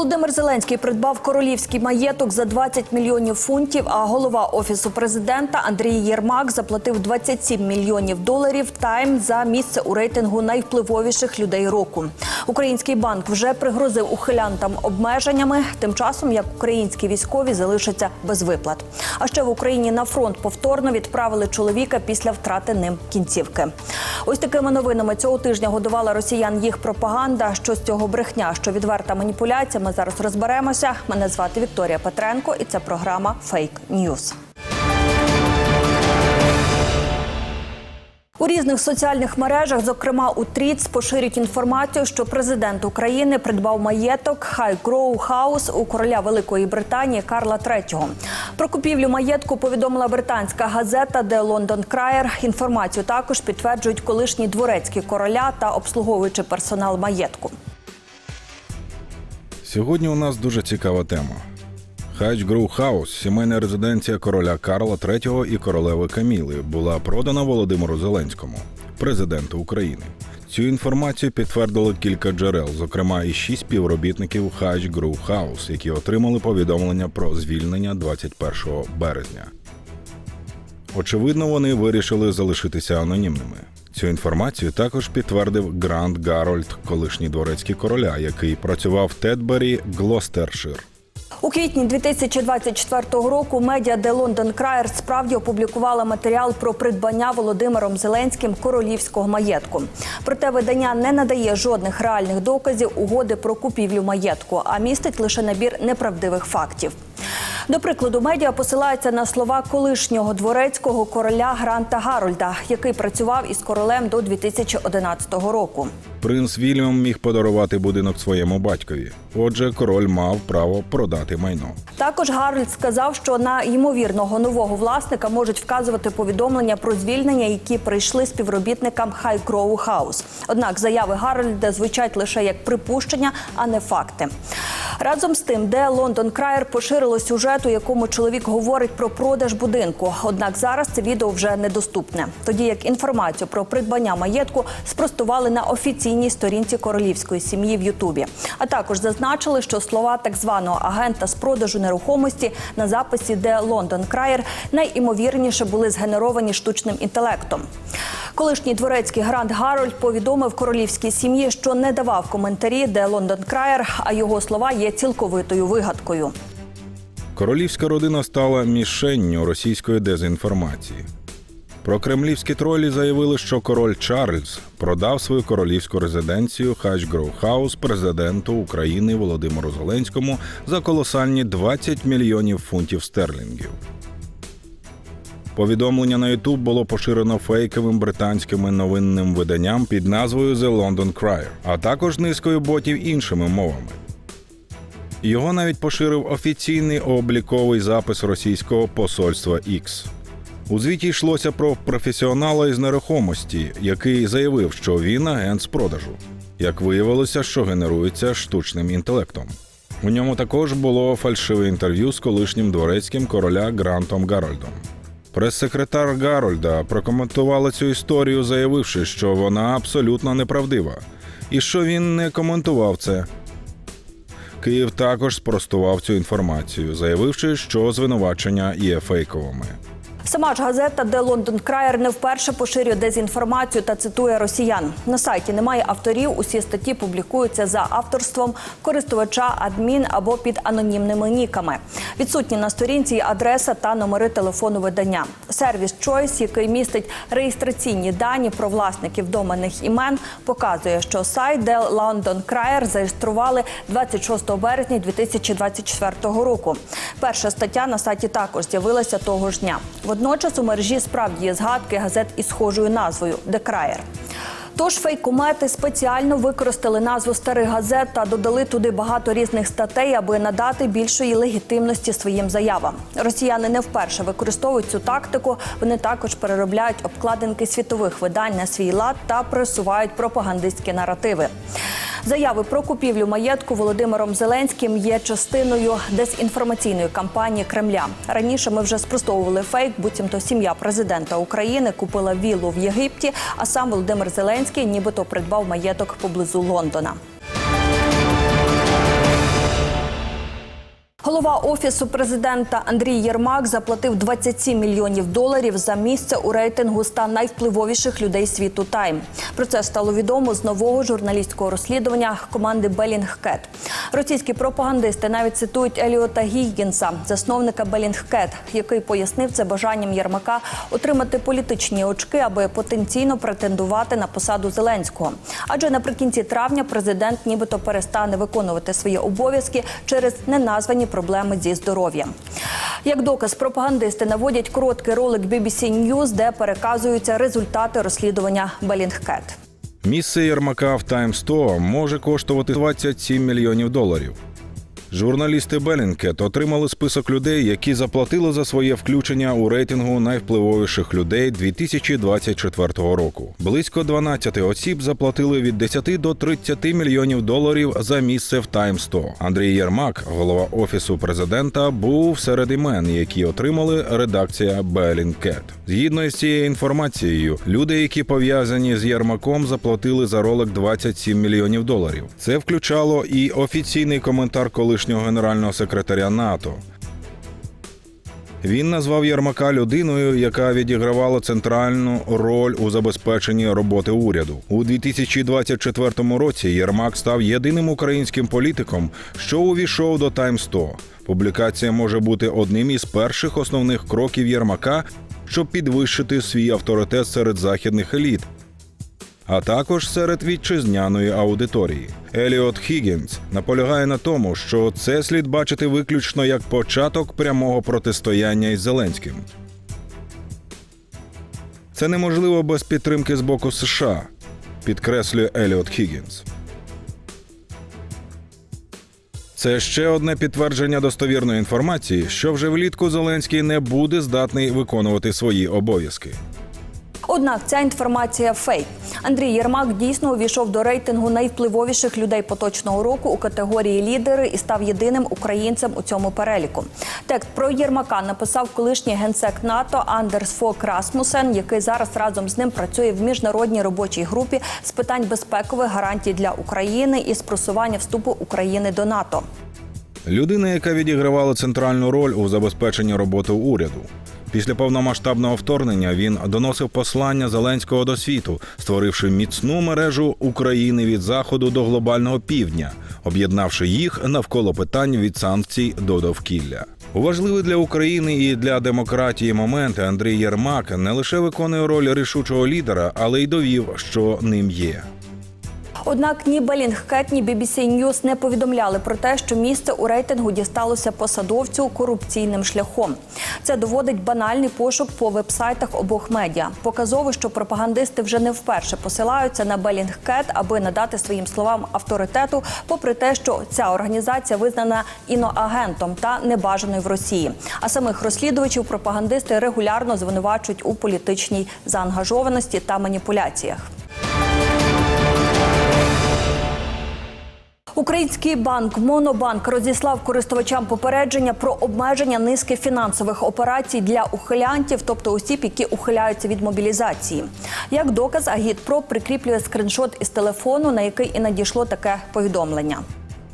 Володимир Зеленський придбав королівський маєток за 20 мільйонів фунтів. А голова офісу президента Андрій Єрмак заплатив 27 мільйонів доларів тайм за місце у рейтингу найвпливовіших людей року. Український банк вже пригрозив ухилянтам обмеженнями. Тим часом як українські військові залишаться без виплат. А ще в Україні на фронт повторно відправили чоловіка після втрати ним кінцівки. Ось такими новинами цього тижня годувала росіян їх пропаганда. Що з цього брехня, що відверта маніпуляція. Ми зараз розберемося. Мене звати Вікторія Петренко, і це програма Фейк Ньюз. У різних соціальних мережах, зокрема у Тріц, поширюють інформацію, що президент України придбав маєток Хайгроу Хаус у короля Великої Британії Карла III. Про купівлю маєтку повідомила британська газета The London Crier. Інформацію також підтверджують колишні дворецькі короля та обслуговуючий персонал маєтку. Сьогодні у нас дуже цікава тема. Гроу Хаус, сімейна резиденція короля Карла III і королеви Каміли, була продана Володимиру Зеленському, президенту України. Цю інформацію підтвердили кілька джерел, зокрема і шість співробітників Гроу Хаус, які отримали повідомлення про звільнення 21 березня. Очевидно, вони вирішили залишитися анонімними. Цю інформацію також підтвердив Грант Гарольд, колишній дворецький короля, який працював в Тедбері, Глостершир. У квітні 2024 року медіа The London Crier справді опублікувала матеріал про придбання Володимиром Зеленським королівського маєтку. Проте видання не надає жодних реальних доказів угоди про купівлю маєтку, а містить лише набір неправдивих фактів. До прикладу, медіа посилається на слова колишнього дворецького короля Гранта Гарольда, який працював із королем до 2011 року. Принц Вільям міг подарувати будинок своєму батькові. Отже, король мав право продати майно. Також Гарольд сказав, що на ймовірного нового власника можуть вказувати повідомлення про звільнення, які прийшли співробітникам Хайкроу Хаус. Однак заяви Гарольда звучать лише як припущення, а не факти. Разом з тим, де Лондон Краєр поширило сюжет, у якому чоловік говорить про продаж будинку. Однак зараз це відео вже недоступне. Тоді як інформацію про придбання маєтку спростували на офіційній сторінці королівської сім'ї в Ютубі. А також зазначили, що слова так званого агента з продажу нерухомості на записі, де Лондон Краєр найімовірніше були згенеровані штучним інтелектом. Колишній дворецький Грант Гарольд повідомив королівській сім'ї, що не давав коментарі, де Лондон Краєр, а його слова є цілковитою вигадкою. Королівська родина стала мішенню російської дезінформації. Про кремлівські тролі заявили, що король Чарльз продав свою королівську резиденцію Хаус президенту України Володимиру Зеленському за колосальні 20 мільйонів фунтів стерлінгів. Повідомлення на YouTube було поширено фейковим британським новинним виданням під назвою The London Crier, а також низкою ботів іншими мовами. Його навіть поширив офіційний обліковий запис російського посольства X. У звіті йшлося про професіонала із нерухомості, який заявив, що він агент з продажу. Як виявилося, що генерується штучним інтелектом. У ньому також було фальшиве інтерв'ю з колишнім дворецьким короля Грантом Гарольдом. Прес-секретар Гарольда прокоментувала цю історію, заявивши, що вона абсолютно неправдива, і що він не коментував це. Київ також спростував цю інформацію, заявивши, що звинувачення є фейковими. Сама ж газета «The London Crier» не вперше поширює дезінформацію та цитує росіян. На сайті немає авторів. Усі статті публікуються за авторством користувача адмін або під анонімними ніками. Відсутні на сторінці адреса та номери телефону видання. Сервіс Choice, який містить реєстраційні дані про власників доменних імен, показує, що сайт «The London Crier» зареєстрували 26 березня 2024 року. Перша стаття на сайті також з'явилася того ж дня. Водночас у мережі справді є згадки газет із схожою назвою Декраєр. Тож фейкомети спеціально використали назву старих газет та додали туди багато різних статей, аби надати більшої легітимності своїм заявам. Росіяни не вперше використовують цю тактику. Вони також переробляють обкладинки світових видань на свій лад та просувають пропагандистські наративи. Заяви про купівлю маєтку Володимиром Зеленським є частиною дезінформаційної кампанії Кремля. Раніше ми вже спростовували фейк, буцімто сім'я президента України купила віллу в Єгипті, а сам Володимир Зеленський нібито придбав маєток поблизу Лондона. Голова офісу президента Андрій Єрмак заплатив 27 мільйонів доларів за місце у рейтингу 100 найвпливовіших людей світу Тайм. Про це стало відомо з нового журналістського розслідування команди Белінгкет. Російські пропагандисти навіть цитують Еліота Гіггінса, засновника Белінгкет, який пояснив це бажанням Єрмака отримати політичні очки, аби потенційно претендувати на посаду Зеленського. Адже наприкінці травня президент нібито перестане виконувати свої обов'язки через неназвані проблеми зі здоров'ям. Як доказ, пропагандисти наводять короткий ролик BBC News, де переказуються результати розслідування Белінгкет. Місце Єрмака в Тайм 100 може коштувати 27 мільйонів доларів. Журналісти Белінкет отримали список людей, які заплатили за своє включення у рейтингу найвпливовіших людей 2024 року. Близько 12 осіб заплатили від 10 до 30 мільйонів доларів за місце в Тайм 100. Андрій Єрмак, голова офісу президента, був серед імен, які отримали редакція Белінкет. Згідно з цією інформацією, люди, які пов'язані з Єрмаком, заплатили за ролик 27 мільйонів доларів. Це включало і офіційний коментар колишнього генерального секретаря НАТО. Він назвав Єрмака людиною, яка відігравала центральну роль у забезпеченні роботи уряду. У 2024 році Єрмак став єдиним українським політиком, що увійшов до Тайм 100. Публікація може бути одним із перших основних кроків Єрмака, щоб підвищити свій авторитет серед західних еліт, а також серед вітчизняної аудиторії. Еліот Хіггінс наполягає на тому, що це слід бачити виключно як початок прямого протистояння із Зеленським. Це неможливо без підтримки з боку США, підкреслює Еліот Хіггінс. Це ще одне підтвердження достовірної інформації, що вже влітку Зеленський не буде здатний виконувати свої обов'язки. Однак ця інформація фейк. Андрій Єрмак дійсно увійшов до рейтингу найвпливовіших людей поточного року у категорії лідери і став єдиним українцем у цьому переліку. Текст про Єрмака написав колишній генсек НАТО Андерс Фок Расмусен, який зараз разом з ним працює в міжнародній робочій групі з питань безпекових гарантій для України і спросування вступу України до НАТО. Людина, яка відігравала центральну роль у забезпеченні роботи уряду. Після повномасштабного вторгнення він доносив послання Зеленського до світу, створивши міцну мережу України від заходу до глобального півдня, об'єднавши їх навколо питань від санкцій до довкілля. У важливий для України і для демократії моменти Андрій Єрмак не лише виконує роль рішучого лідера, але й довів, що ним є. Однак ні Белінгкет, ні BBC News не повідомляли про те, що місце у рейтингу дісталося посадовцю корупційним шляхом. Це доводить банальний пошук по вебсайтах обох медіа. Показово, що пропагандисти вже не вперше посилаються на Белінгкет, аби надати своїм словам авторитету, попри те, що ця організація визнана іноагентом та небажаною в Росії. А самих розслідувачів пропагандисти регулярно звинувачують у політичній заангажованості та маніпуляціях. Український банк Монобанк розіслав користувачам попередження про обмеження низки фінансових операцій для ухилянтів, тобто осіб, які ухиляються від мобілізації. Як доказ, Агітпро прикріплює скриншот із телефону, на який і надійшло таке повідомлення.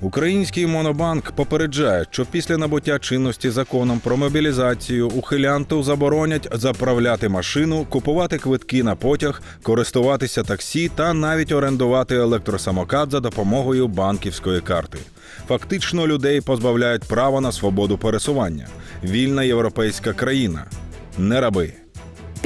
Український монобанк попереджає, що після набуття чинності законом про мобілізацію ухилянту заборонять заправляти машину, купувати квитки на потяг, користуватися таксі та навіть орендувати електросамокат за допомогою банківської карти. Фактично людей позбавляють права на свободу пересування. Вільна європейська країна, не раби.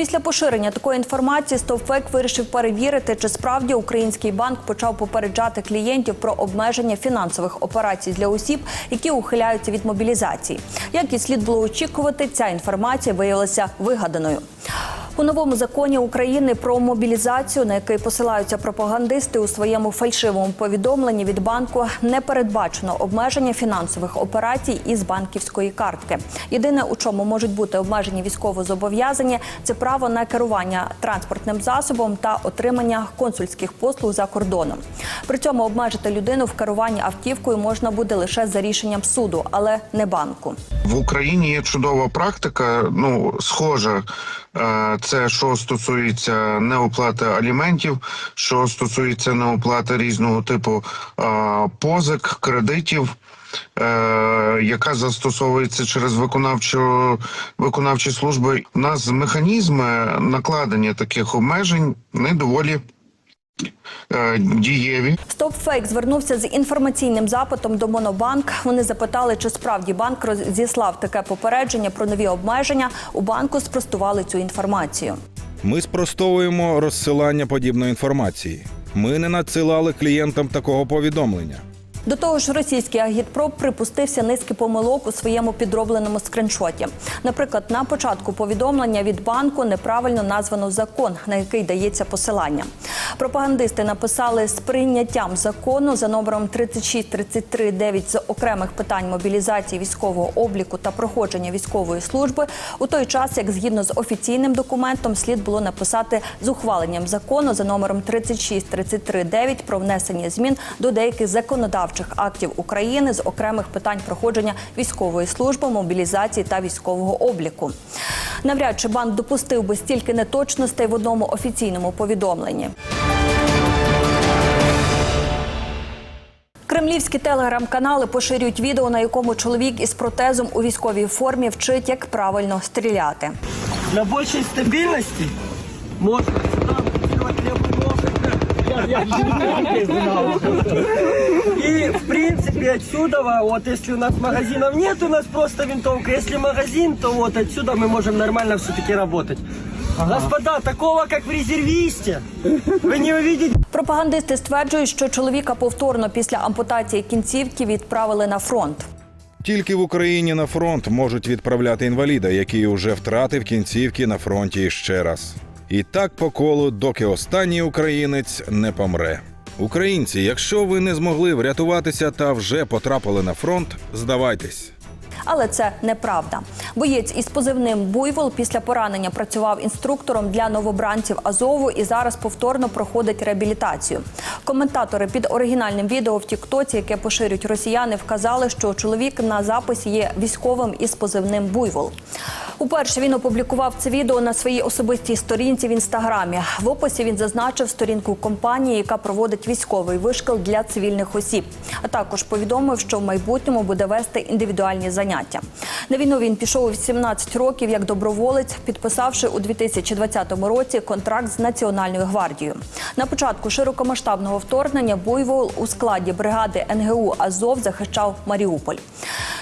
Після поширення такої інформації Стовфек вирішив перевірити, чи справді український банк почав попереджати клієнтів про обмеження фінансових операцій для осіб, які ухиляються від мобілізації. Як і слід було очікувати, ця інформація виявилася вигаданою. У новому законі України про мобілізацію, на який посилаються пропагандисти у своєму фальшивому повідомленні від банку, не передбачено обмеження фінансових операцій із банківської картки. Єдине, у чому можуть бути обмежені військовозобов'язані, це право на керування транспортним засобом та отримання консульських послуг за кордоном. При цьому обмежити людину в керуванні автівкою можна буде лише за рішенням суду, але не банку. В Україні є чудова практика, ну схожа. Е, Це що стосується неоплати аліментів, що стосується неоплати різного типу е, позик, кредитів. е, яка застосовується через виконавчу виконавчі служби. У нас механізми накладення таких обмежень не доволі дієві. Стопфейк звернувся з інформаційним запитом до Монобанк. Вони запитали, чи справді банк розіслав таке попередження про нові обмеження. У банку спростували цю інформацію. Ми спростовуємо розсилання подібної інформації. Ми не надсилали клієнтам такого повідомлення. До того ж, російський агітпроп припустився низки помилок у своєму підробленому скриншоті. Наприклад, на початку повідомлення від банку неправильно названо закон, на який дається посилання. Пропагандисти написали з прийняттям закону за номером 36339 з окремих питань мобілізації військового обліку та проходження військової служби. У той час, як згідно з офіційним документом, слід було написати з ухваленням закону за номером 36339 про внесення змін до деяких законодавчих актів України з окремих питань проходження військової служби, мобілізації та військового обліку. Навряд чи банк допустив би стільки неточностей в одному офіційному повідомленні. Кремлівські телеграм-канали поширюють відео, на якому чоловік із протезом у військовій формі вчить, як правильно стріляти. Я же не знал. И в принципе отсюда, вот если у нас магазинов нет, у нас просто винтовка. Если магазин, то вот отсюда мы можем нормально все-таки работать. Господа, такого как в резервисте вы не увидите. Пропагандисти стверджують, що чоловіка повторно після ампутації кінцівки відправили на фронт. Тільки в Україні на фронт можуть відправляти інваліда, який уже втратив кінцівки на фронті ще раз. І так по колу, доки останній українець не помре. Українці, якщо ви не змогли врятуватися та вже потрапили на фронт, здавайтесь. Але це неправда. Боєць із позивним Буйвол після поранення працював інструктором для новобранців Азову і зараз повторно проходить реабілітацію. Коментатори під оригінальним відео в Тіктоці, яке поширюють росіяни, вказали, що чоловік на записі є військовим із позивним Буйвол. Уперше він опублікував це відео на своїй особистій сторінці в інстаграмі. В описі він зазначив сторінку компанії, яка проводить військовий вишкіл для цивільних осіб. А також повідомив, що в майбутньому буде вести індивідуальні заняття. На війну він пішов у 17 років як доброволець, підписавши у 2020 році контракт з Національною гвардією. На початку широкомасштабного вторгнення Буйвол у складі бригади НГУ Азов захищав Маріуполь.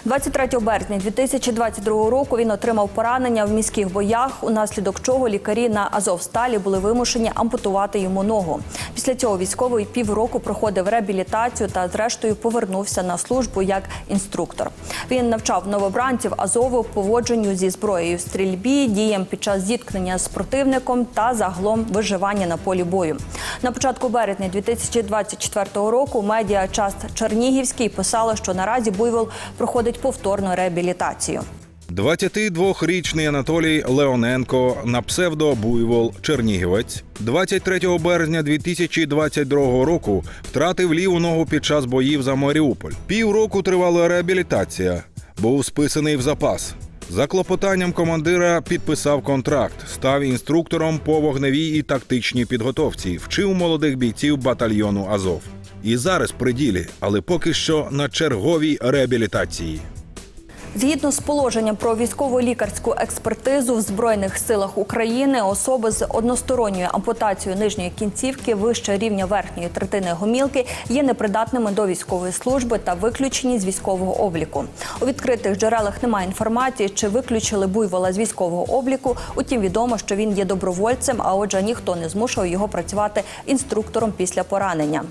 23 березня 2022 року він отримав поранення в міських боях, унаслідок чого лікарі на Азовсталі були вимушені ампутувати йому ногу. Після цього військовий півроку проходив реабілітацію та, зрештою, повернувся на службу як інструктор. Він навчав новобранців Азову поводженню зі зброєю стрільбі, діям під час зіткнення з противником та загалом виживання на полі бою. На початку березня 2024 року медіа Чернігівський писала, що наразі Буйвол проходить повторну реабілітацію. 22-річний Анатолій Леоненко на псевдо Буйвол Чернігівець 23 березня 2022 року втратив ліву ногу під час боїв за Маріуполь. Півроку тривала реабілітація. Був списаний в запас. За клопотанням командира підписав контракт, став інструктором по вогневій і тактичній підготовці, вчив молодих бійців батальйону Азов. І зараз при ділі, але поки що на черговій реабілітації. Згідно з положенням про військово-лікарську експертизу в збройних силах України, особи з односторонньою ампутацією нижньої кінцівки вище рівня верхньої третини гомілки є непридатними до військової служби та виключені з військового обліку. У відкритих джерелах немає інформації, чи виключили буйвола з військового обліку. Утім, відомо, що він є добровольцем, а отже, ніхто не змушує його працювати інструктором після поранення.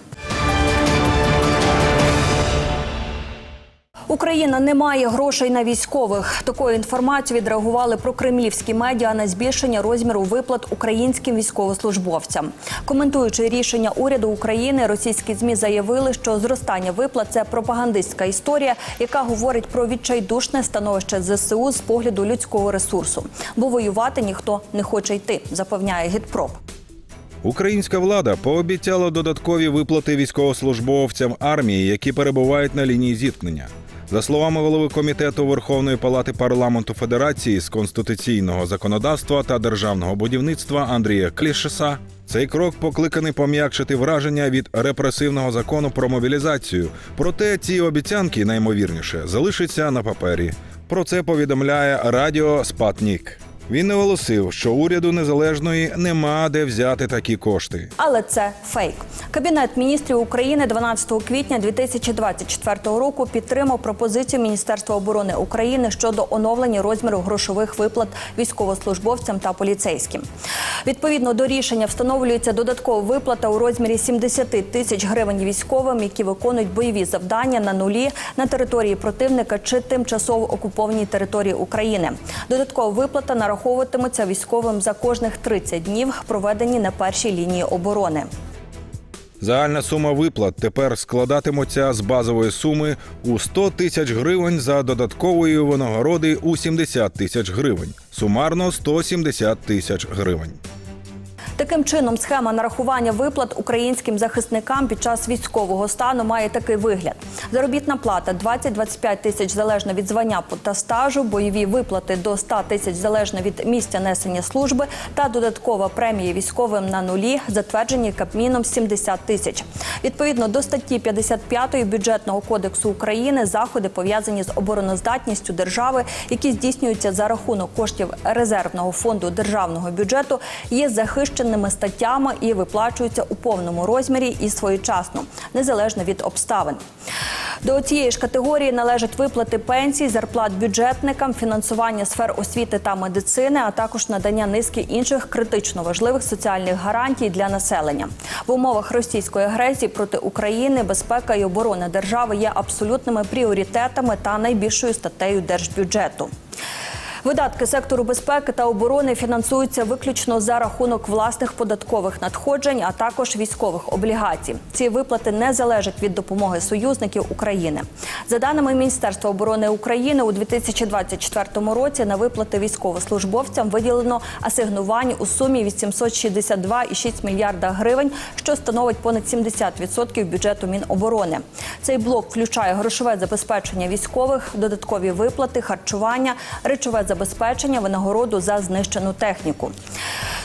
Україна не має грошей на військових. Такою інформацією відреагували прокремлівські медіа на збільшення розміру виплат українським військовослужбовцям. Коментуючи рішення уряду України, російські змі заявили, що зростання виплат це пропагандистська історія, яка говорить про відчайдушне становище ЗСУ з погляду людського ресурсу. Бо воювати ніхто не хоче йти, запевняє гідпроп. Українська влада пообіцяла додаткові виплати військовослужбовцям армії, які перебувають на лінії зіткнення. За словами голови комітету Верховної палати парламенту Федерації з конституційного законодавства та державного будівництва Андрія Клішеса, Цей крок покликаний пом'якшити враження від репресивного закону про мобілізацію. Проте ці обіцянки наймовірніше залишаться на папері. Про це повідомляє радіо Спатнік. Він наголосив, що уряду незалежної нема де взяти такі кошти. Але це фейк. Кабінет міністрів України 12 квітня 2024 року підтримав пропозицію Міністерства оборони України щодо оновлення розміру грошових виплат військовослужбовцям та поліцейським. Відповідно до рішення встановлюється додаткова виплата у розмірі 70 тисяч гривень військовим, які виконують бойові завдання на нулі на території противника чи тимчасово окупованій території України. Додаткова виплата нараховуватиметься військовим за кожних 30 днів, проведені на першій лінії оборони. Загальна сума виплат тепер складатиметься з базової суми у 100 тисяч гривень за додаткової винагороди у 70 тисяч гривень. Сумарно 170 тисяч гривень. Таким чином, схема нарахування виплат українським захисникам під час військового стану має такий вигляд: заробітна плата 20-25 тисяч залежно від звання та стажу, бойові виплати до 100 тисяч залежно від місця несення служби та додаткова премія військовим на нулі, затверджені Кабміном 70 тисяч. Відповідно до статті 55 бюджетного кодексу України, заходи пов'язані з обороноздатністю держави, які здійснюються за рахунок коштів резервного фонду державного бюджету, є захищеними статтями і виплачуються у повному розмірі і своєчасно, незалежно від обставин. До цієї ж категорії належать виплати пенсій, зарплат бюджетникам, фінансування сфер освіти та медицини, а також надання низки інших критично важливих соціальних гарантій для населення. В умовах російської агресії проти України безпека і оборона держави є абсолютними пріоритетами та найбільшою статтею держбюджету. Видатки сектору безпеки та оборони фінансуються виключно за рахунок власних податкових надходжень, а також військових облігацій. Ці виплати не залежать від допомоги союзників України. За даними Міністерства оборони України, у 2024 році на виплати військовослужбовцям виділено асигнувань у сумі 862,6 мільярда гривень, що становить понад 70% бюджету Міноборони. Цей блок включає грошове забезпечення військових, додаткові виплати, харчування, речове забезпечення, винагороду за знищену техніку.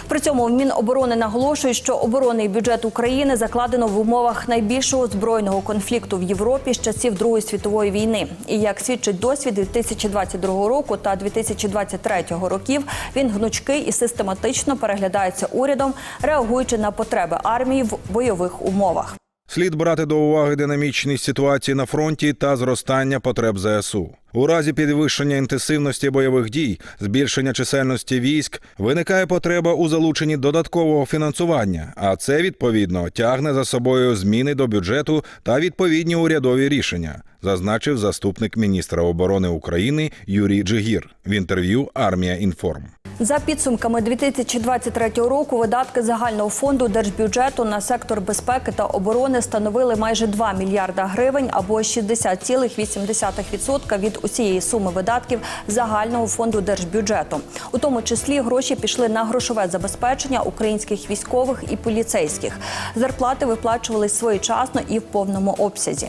При цьому Міноборони наголошують, що оборонний бюджет України закладено в умовах найбільшого збройного конфлікту в Європі з часів Другої світової війни. І як свідчить досвід 2022 року та 2023 років, він гнучкий і систематично переглядається урядом, реагуючи на потреби армії в бойових умовах. Слід брати до уваги динамічність ситуації на фронті та зростання потреб ЗСУ. У разі підвищення інтенсивності бойових дій, збільшення чисельності військ, виникає потреба у залученні додаткового фінансування, а це відповідно тягне за собою зміни до бюджету та відповідні урядові рішення, зазначив заступник міністра оборони України Юрій Джигір в інтерв'ю Армія Інформ. За підсумками 2023 року видатки загального фонду держбюджету на сектор безпеки та оборони становили майже 2 мільярда гривень або 60,8% від усієї суми видатків загального фонду держбюджету. У тому числі гроші пішли на грошове забезпечення українських військових і поліцейських. Зарплати виплачувались своєчасно і в повному обсязі.